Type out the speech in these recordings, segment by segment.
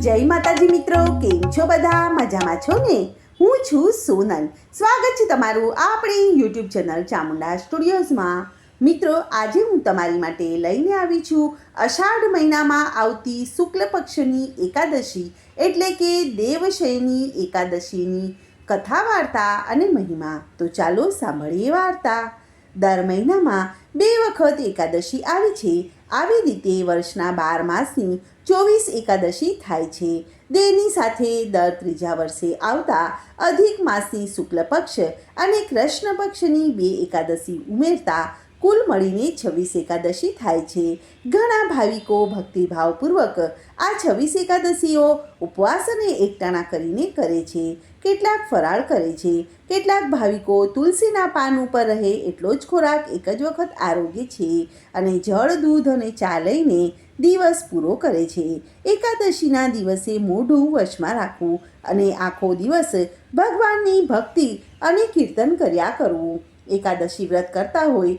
જય માતાજી મિત્રો, કેમ છો બધા? મજામાં છો ને? હું છું સોનલ. સ્વાગત છે તમારું આપણી યુટ્યુબ ચેનલ ચામુંડા સ્ટુડિયોઝમાં. મિત્રો, આજે હું તમારી માટે લઈને આવી છું અષાઢ મહિનામાં આવતી શુક્લ પક્ષની એકાદશી, એટલે કે દેવશયની એકાદશીની કથા વાર્તા અને મહિમા. તો ચાલો સાંભળીએ વાર્તા. દર મહિનામાં બે વખત એકાદશી આવે છે આવી રીતે વર્ષના બાર માસની ચોવીસ એકાદશી થાય છે. દેની સાથે દર ત્રીજા વર્ષે આવતા અધિક માસની શુક્લ પક્ષ અને કૃષ્ણ પક્ષની બે એકાદશી ઉમેરતા કુલ મળીને છવ્વીસ એકાદશી થાય છે. ઘણા ભાવિકો ભક્તિભાવપૂર્વક આ છવ્વીસ એકાદશીઓ ઉપવાસ અને એકટાણા કરીને કરે છે. કેટલાક ફરાળ કરે છે. કેટલાક ભાવિકો તુલસીના પાન ઉપર રહે એટલો જ ખોરાક એક જ વખત આરોગ્ય છે અને જળ, દૂધ અને ચા લઈને દિવસ પૂરો કરે છે. એકાદશીના દિવસે મોઢું વશમાં રાખવું અને આખો દિવસ ભગવાનની ભક્તિ અને કીર્તન કર્યા કરવું. એકાદશી વ્રત કરતા હોય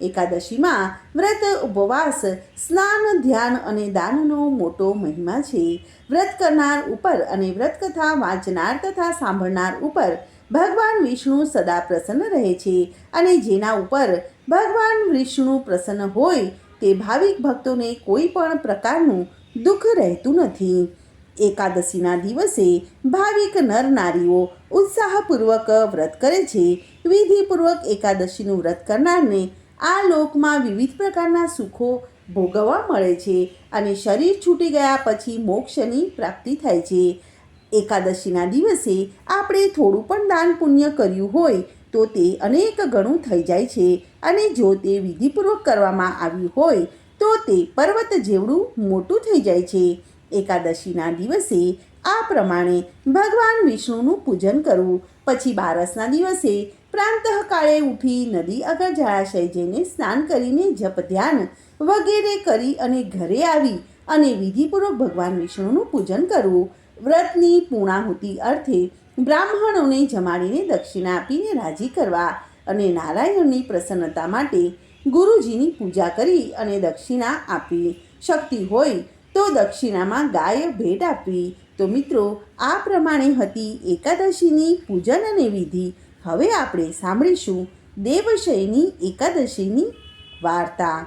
એકાદશીમાં વ્રત ઉપવાસ, સ્નાન, ધ્યાન અને દાનનો મોટો મહિમા છે. વ્રત કરનાર ઉપર અને વ્રત કથા વાંચનાર તથા સાંભળનાર ઉપર ભગવાન વિષ્ણુ સદા પ્રસન્ન રહે છે અને જેના ઉપર ભગવાન વિષ્ણુ પ્રસન્ન હોય તે ભાવિક ભક્તોને કોઈ પણ પ્રકારનું દુઃખ રહેતું નથી. એકાદશીના દિવસે ભાવિક નર નારીઓ ઉત્સાહપૂર્વક વ્રત કરે છે. વિધિપૂર્વક એકાદશીનું વ્રત કરનારને આ લોકમાં વિવિધ પ્રકારના સુખો ભોગવવા મળે છે અને શરીર છૂટી ગયા પછી મોક્ષની પ્રાપ્તિ થાય છે. એકાદશીના દિવસે આપણે થોડું પણ દાન પુણ્ય કર્યું હોય તો તે અનેક ગણું થઈ જાય છે અને જો તે વિધિપૂર્વક કરવામાં આવ્યું હોય તો તે પર્વત જેવડું મોટું થઈ જાય છે. એકાદશીના દિવસે આ પ્રમાણે ભગવાન વિષ્ણુનું પૂજન કરવું, પછી બારસના દિવસે પ્રાંતઃકાળે ઉઠી નદી આગળ જળાશય જઈને સ્નાન કરીને જપ ધ્યાન વગેરે કરી અને ઘરે આવી અને વિધિપૂર્વક ભગવાન વિષ્ણુનું પૂજન કરવું. વ્રતની પૂર્ણાહુતિ અર્થે બ્રાહ્મણોને જમાડીને દક્ષિણા આપીને રાજી કરવા અને નારાયણની પ્રસન્નતા માટે ગુરુજીની પૂજા કરી અને દક્ષિણા આપવી. શક્તિ હોય તો દક્ષિણામાં ગાય ભેટ આપવી. તો મિત્રો, આ પ્રમાણે હતી એકાદશીની પૂજન અને વિધિ. હવે આપણે સાંભળીશું દેવશયની એકાદશીની વાર્તા.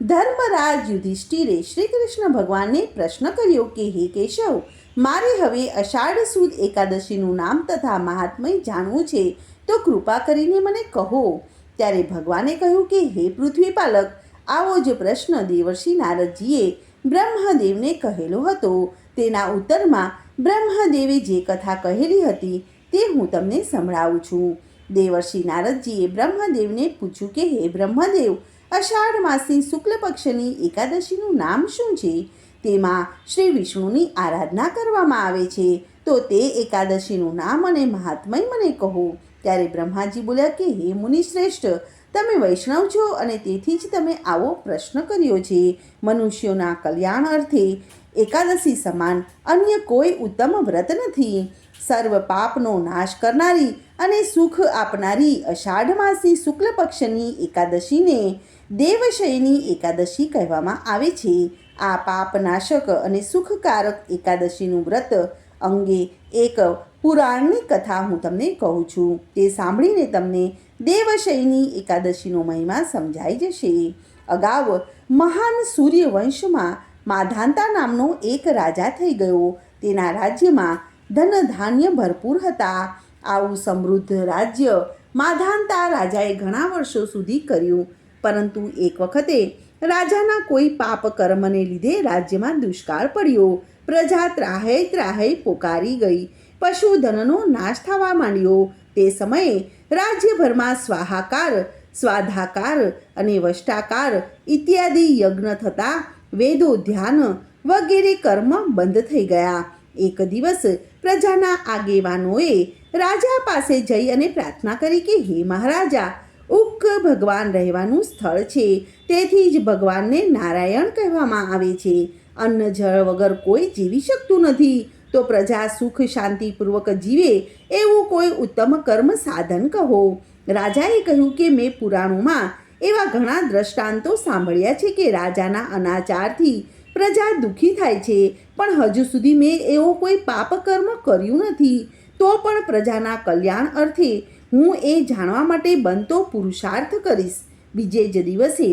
ધર્મરાજ યુધિષ્ઠિરે શ્રી કૃષ્ણ ભગવાનને પ્રશ્ન કર્યો કે, હે કેશવ, મારે હવે અષાઢ સુદ એકાદશીનું નામ તથા મહાત્મય જાણવું છે, તો કૃપા કરીને મને કહો. ત્યારે ભગવાને કહ્યું કે, હે પૃથ્વી પાલક આવો જ પ્રશ્ન દેવર્ષિ નારદજીએ બ્રહ્મદેવને કહેલો હતો. તેના ઉત્તરમાં બ્રહ્મદેવે જે કથા કહેલી હતી તે હું તમને સંભળાવું છું. દેવર્ષિ નારદજીએ બ્રહ્મદેવને પૂછ્યું કે, હે બ્રહ્મદેવ, અષાઢ માસની શુક્લ પક્ષની એકાદશીનું નામ શું છે? તેમાં શ્રી વિષ્ણુની આરાધના કરવામાં આવે છે. તો તે એકાદશીનું નામ અને મહાત્મય મને કહો. ત્યારે બ્રહ્માજી બોલ્યા કે, હે મુનિ શ્રેષ્ઠ તમે વૈષ્ણવ છો અને તેથી જ તમે આવો પ્રશ્ન કર્યો છે. મનુષ્યોના કલ્યાણ અર્થે એકાદશી સમાન અન્ય કોઈ ઉત્તમ વ્રત નથી. સર્વ પાપનો નાશ કરનારી અને સુખ આપનારી અષાઢ માસી શુક્લ પક્ષની એકાદશીને દેવશયની એકાદશી કહેવામાં આવે છે. આ પાપનાશક અને સુખકારક એકાદશીનું વ્રત અંગે એક પુરાણની કથા હું તમને કહું છું. તે સાંભળીને તમને દેવશયની એકાદશીનો મહિમા સમજાઈ જશે. અગાઉ મહાન સૂર્યવંશમાં માધાંતા નામનો એક રાજા થઈ ગયો. તેના રાજ્યમાં ધન ધાન્ય ભરપૂર હતા. આવું સમૃદ્ધ રાજ્ય માધાનતા રાજાએ ઘણા વર્ષો સુધી કર્યું. પરંતુ એક વખતે રાજાના કોઈ પાપ કર્મને લીધે રાજ્યમાં દુષ્કાળ પડ્યો. પ્રજા ત્રાહે ત્રાહે પોકારી ગઈ. પશુધનનો નાશ થવા માંડ્યો. તે સમયે રાજ્યભરમાં સ્વાહાકાર, સ્વાધાકાર અને વષ્ટાકાર ઇત્યાદિ યજ્ઞ થતા વેદો ધ્યાન વગેરે કર્મ બંધ થઈ ગયા. એક દિવસ પ્રજાના આગેવાનોએ રાજા પાસે જઈ અને પ્રાર્થના કરી કે, હે મહારાજા ઉક્ક ભગવાન રહેવાનું સ્થળ છે. તેથી જ ભગવાનને નારાયણ કહેવામાં આવે છે. અન્ન, જળ વગર કોઈ જીવી શકતું નથી. તો પ્રજા સુખ શાંતિપૂર્વક જીવે એવું કોઈ ઉત્તમ કર્મ સાધન કહો. રાજાએ કહ્યું કે, મેં પુરાણોમાં એવા ઘણા દ્રષ્ટાંતો સાંભળ્યા છે કે રાજાના અનાચારથી પ્રજા દુઃખી થાય છે. પણ હજુ સુધી મેં એવો કોઈ પાપ કર્મ કર્યું નથી. તો પણ પ્રજાના કલ્યાણ અર્થે હું એ જાણવા માટે બનતો પુરુષાર્થ કરીશ. બીજે જ દિવસે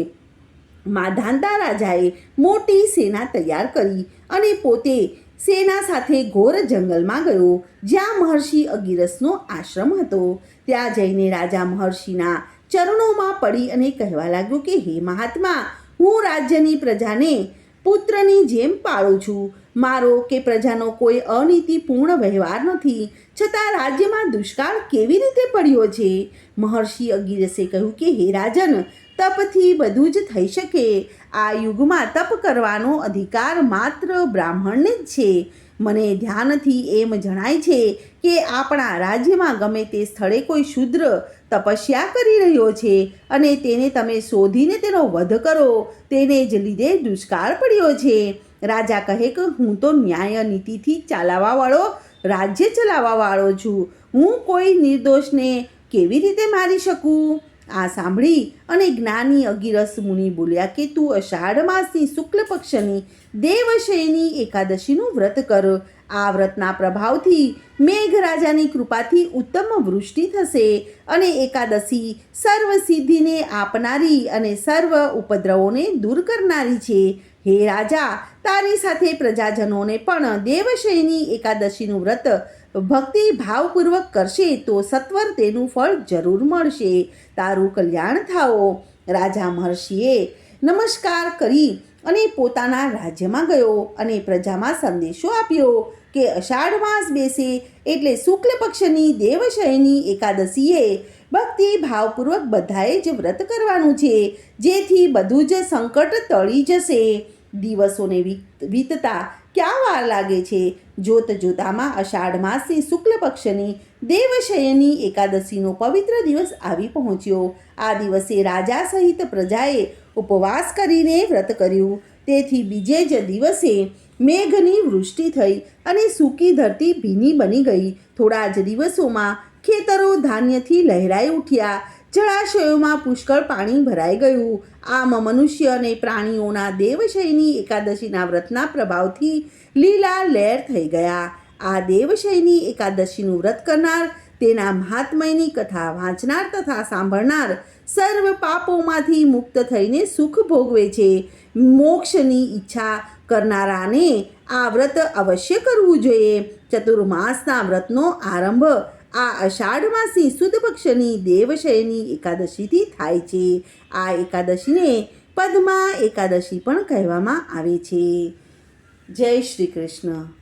માધાંતા રાજાએ મોટી સેના તૈયાર કરી અને પોતે સેના સાથે ઘોર જંગલમાં ગયો, જ્યાં મહર્ષિ અગિરસનો આશ્રમ હતો. ત્યાં જઈને રાજા મહર્ષિના ચરણોમાં પડી અને કહેવા લાગ્યો કે, હે મહાત્મા, હું રાજ્યની પ્રજાને પુત્રની જેમ પાળું છું. મારો કે પ્રજાનો કોઈ અનીતિપૂર્ણ વ્યવહાર નથી. છતાં રાજ્યમાં દુષ્કાળ કેવી રીતે પડ્યો છે? મહર્ષિ અગિરસે કહ્યું કે, હે રાજન, તપથી બધું જ થઈ શકે. આ યુગમાં તપ કરવાનો અધિકાર માત્ર બ્રાહ્મણને જ છે. મને ધ્યાનથી એમ જણાય છે કે, આપણા રાજ્યમાં ગમે તે સ્થળે કોઈ શુદ્ર તપસ્યા કરી રહ્યો છે અને તેને તમે શોધીને તેનો વધ કરો. તેને જ લીધે દુષ્કાળ પડ્યો છે. રાજા કહે કે, હું તો ન્યાય નીતિથી ચાલાવાવાળો રાજ્ય ચલાવવાવાળો છું. હું કોઈ નિર્દોષને કેવી રીતે મારી શકું? આ સાંભળી અને જ્ઞાની અગિરસ મુનિ બોલ્યા કે, તું અષાઢ માસની શુક્લ પક્ષની દેવશયની એકાદશીનું વ્રત કર. આ વ્રતના પ્રભાવથી મેઘરાજાની કૃપાથી ઉત્તમ વૃષ્ટિ થશે અને એકાદશી સર્વ સિદ્ધિને આપનારી અને સર્વ ઉપદ્રવોને દૂર કરનારી છે. હે રાજા, તારી સાથે પ્રજાજનોને પણ દેવશયની એકાદશીનું વ્રત ભક્તિ ભાવપૂર્વક કરશે તો સત્વર તેનું ફળ જરૂર મળશે. તારું કલ્યાણ થાઓ. રાજા મહર્ષિએ નમસ્કાર કરી અને પોતાના રાજ્યમાં ગયો અને પ્રજામાં સંદેશો આપ્યો કે અષાઢ માસ બેસે એટલે શુક્લ પક્ષની દેવશયની એકાદશીએ ભક્તિ ભાવપૂર્વક બધાએ જ વ્રત કરવાનું છે, જેથી બધું જ સંકટ ટળી જશે. દિવસોને વીતતા ક્યાં વાર લાગે છે? જોત જોતામાં અષાઢ માસની શુક્લ પક્ષની દેવશયની એકાદશીનો પવિત્ર દિવસ આવી પહોંચ્યો. આ દિવસે રાજા સહિત પ્રજાએ ઉપવાસ કરીને વ્રત કર્યું. તેથી બીજે જ દિવસે મેઘની વૃષ્ટિ થઈ અને સૂકી ધરતી ભીની બની ગઈ. થોડા જ દિવસોમાં ખેતરો ધાન્યથી લહેરાઈ ઉઠ્યા. જળાશયોમાં પુષ્કળ પાણી ભરાઈ ગયું. આમ મનુષ્ય અને પ્રાણીઓના દેવશયની એકાદશીના વ્રતના પ્રભાવથી લીલા લહેર થઈ ગયા. આ દેવશયની એકાદશીનું વ્રત કરનાર, તેના મહાત્મયની કથા વાંચનાર તથા સાંભળનાર સર્વ પાપોમાંથી મુક્ત થઈને સુખ ભોગવે છે. મોક્ષની ઈચ્છા કરનારાને આ વ્રત અવશ્ય કરવું જોઈએ. ચતુર્માસના વ્રતનો આરંભ આ અષાઢ માસી સુદ પક્ષની દેવશયની એકાદશીથી થાય છે. આ એકાદશીને પદ્મા એકાદશી પણ કહેવામાં આવે છે. જય શ્રી કૃષ્ણ.